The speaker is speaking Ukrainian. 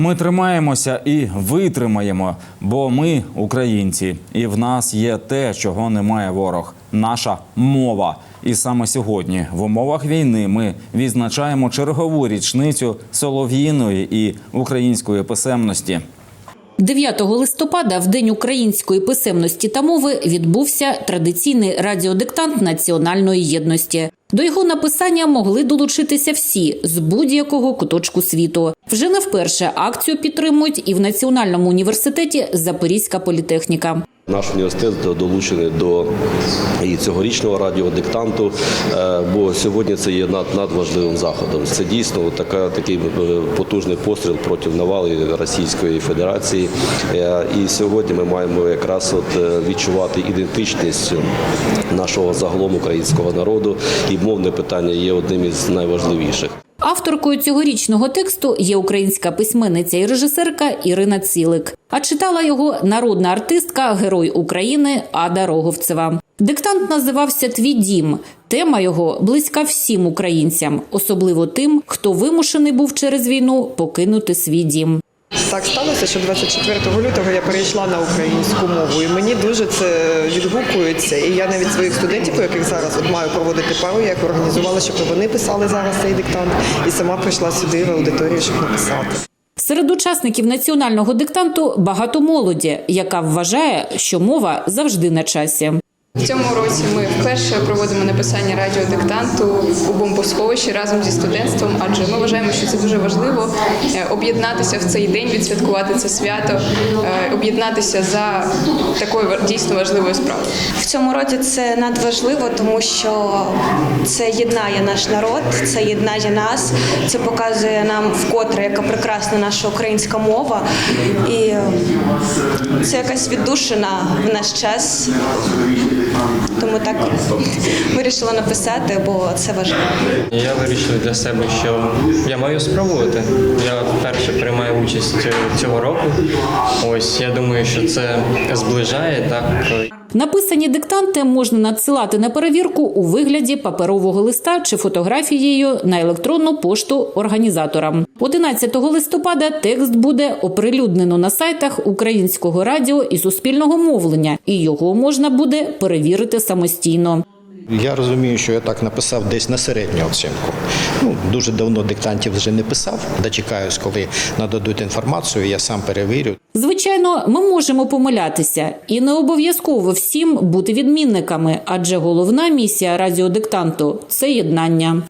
Ми тримаємося і витримаємо, бо ми українці, і в нас є те, чого немає ворог наша мова. І саме сьогодні, в умовах війни, ми відзначаємо чергову річницю солов'їної і української писемності. 9 листопада, в День української писемності та мови, відбувся традиційний радіодиктант національної єдності. До його написання могли долучитися всі з будь-якого куточку світу. Вже не вперше акцію підтримують і в Національному університеті Запорізька політехніка. Наш університет долучений до і цьогорічного радіодиктанту, е, бо сьогодні це є над, надважливим заходом. Це дійсно така, такий е, потужний постріл проти навали Російської Федерації. Е, І сьогодні ми маємо якраз от відчувати ідентичність нашого загалом українського народу, і мовне питання є одним із найважливіших. Авторкою цьогорічного тексту є українська письменниця і режисерка Ірина Цілик. А читала його народна артистка, герой України Ада Роговцева. Диктант називався Твій дім. Тема його близька всім українцям, особливо тим, хто вимушений був через війну покинути свій дім. Так сталося, що 24 лютого я перейшла на українську мову, і мені дуже це відгукується. І я навіть своїх студентів, у яких зараз от маю проводити пару, я їх організувала, щоб вони писали зараз цей диктант, і сама прийшла сюди в аудиторію, щоб написати. Серед учасників національного диктанту багато молоді, яка вважає, що мова завжди на часі. В цьому році ми вперше проводимо написання радіодиктанту у бомбосховищі разом зі студентством, адже ми вважаємо, що це дуже важливо е, об'єднатися в цей день, відсвяткувати це свято, е, об'єднатися за такою дійсно важливою справою. В цьому році це надважливо, тому що це єднає наш народ, це єднає нас, це показує нам вкотре, яка прекрасна наша українська мова, і це якась віддушина в наш час. Тому так вирішила написати, бо це важливо. Я вирішив для себе, що я маю спробувати. Я вперше приймаю участь е, цього року. Ось я думаю, що це зближає так. Написані диктанти можна надсилати на перевірку у вигляді паперового листа чи фотографією на електронну пошту організаторам. 11 листопада текст буде оприлюднено на сайтах Українського радіо і Суспільного мовлення, і його можна буде перевірити самостійно. Я розумію, що я так написав десь на середню оцінку. Ну, дуже давно диктантів вже не писав. Дочекаюсь, коли нададуть інформацію, я сам перевірю. Звичайно, ми можемо помилятися, і не обов'язково всім бути відмінниками, адже головна місія радіодиктанту це єднання.